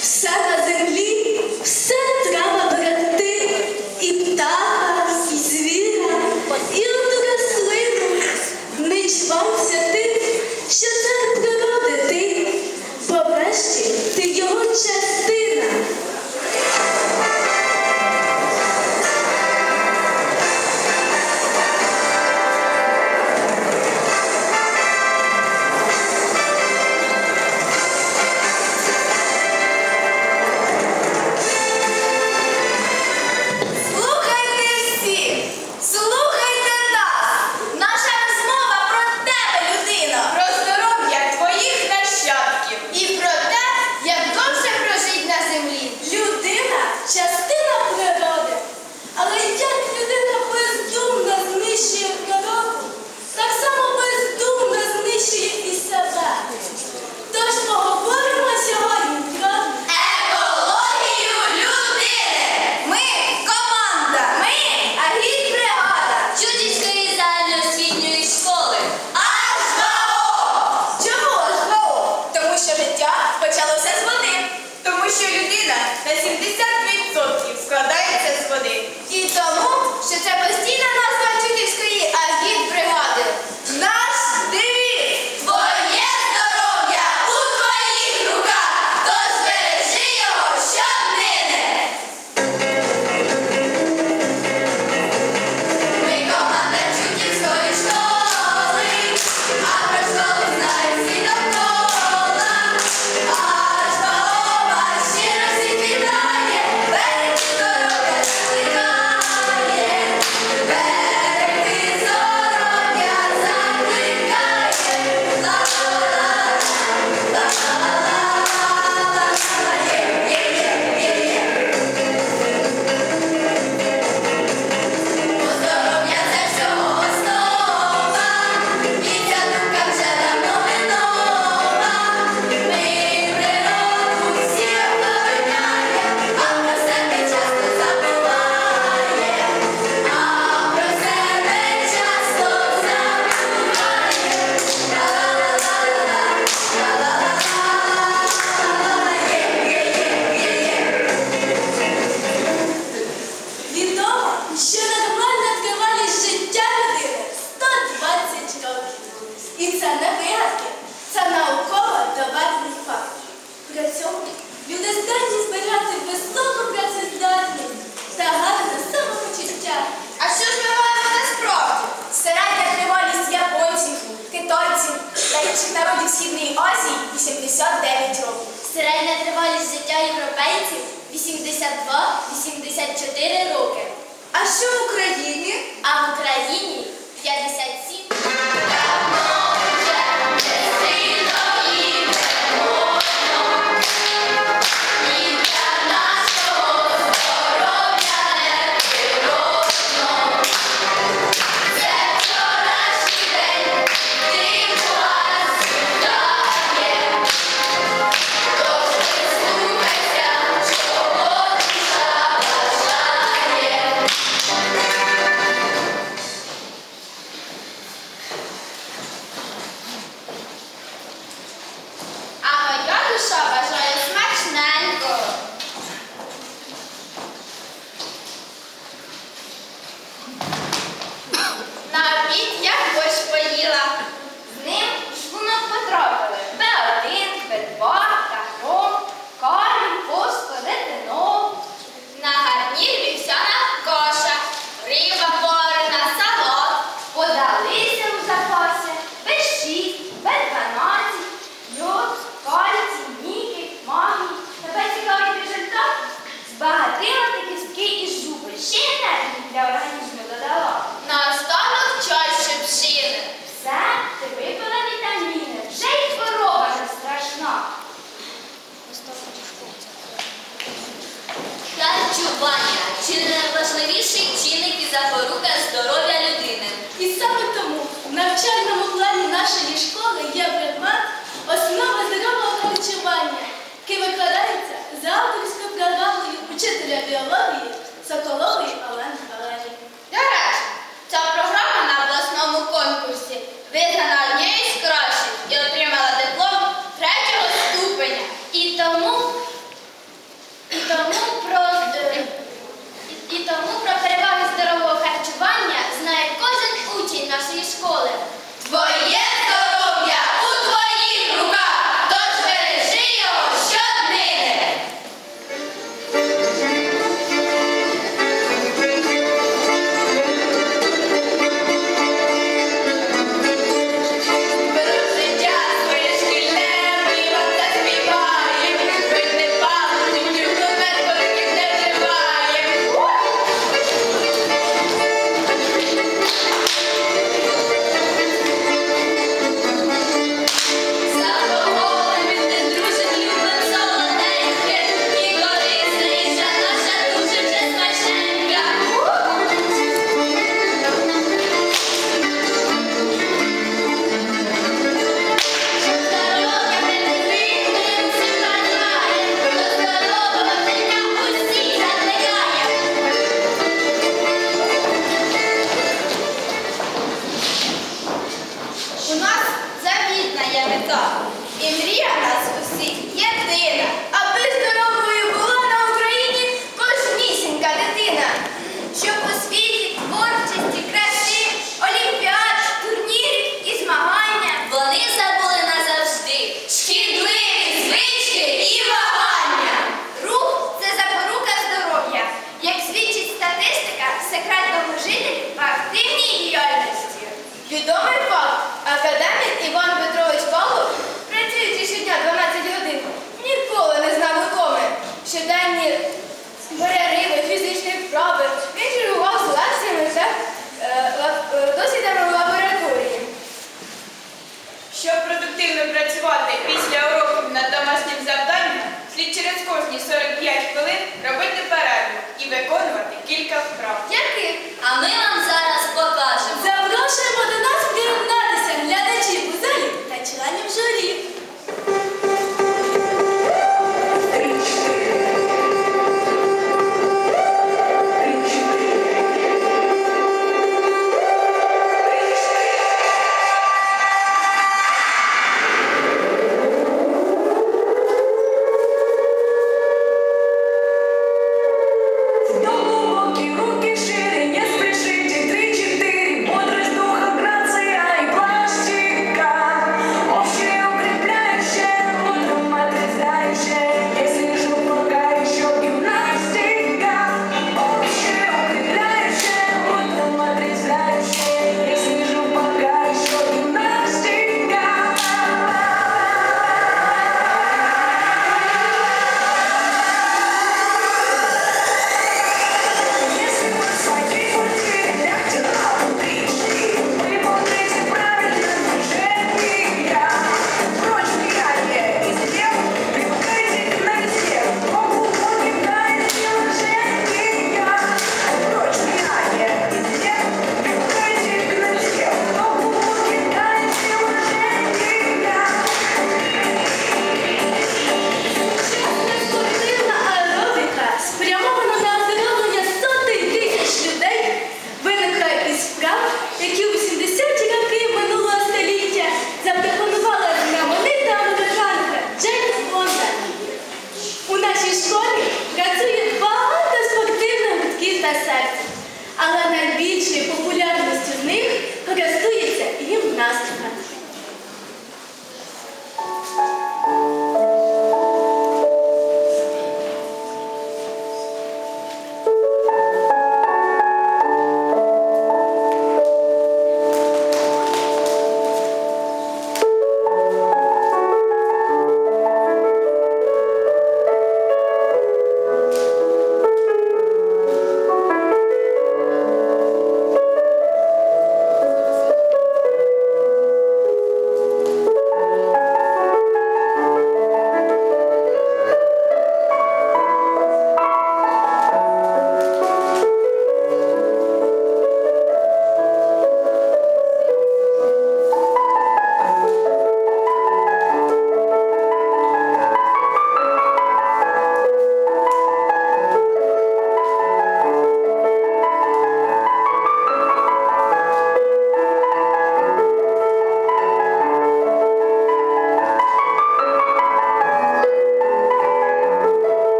Все на землі. на 70% складається з води. І тому І це не вигадки, це науково доведений факт. При цьому люди здатні зберігати високу працездатність та гарне самопочуття. А що ж ми маємо насправді? Середня тривалість японців, китайців та інших народів Східної Азії 89 років. Середня тривалість життя європейців 82-84 роки. А що в Україні? А в лікування чи не найважливіший чинник і запорука здоров'я людини. І саме тому в навчальному плані нашої школи є предмет основи здорового харчування, який викладається за авторською програмою учителя біології Соколова.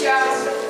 jazz.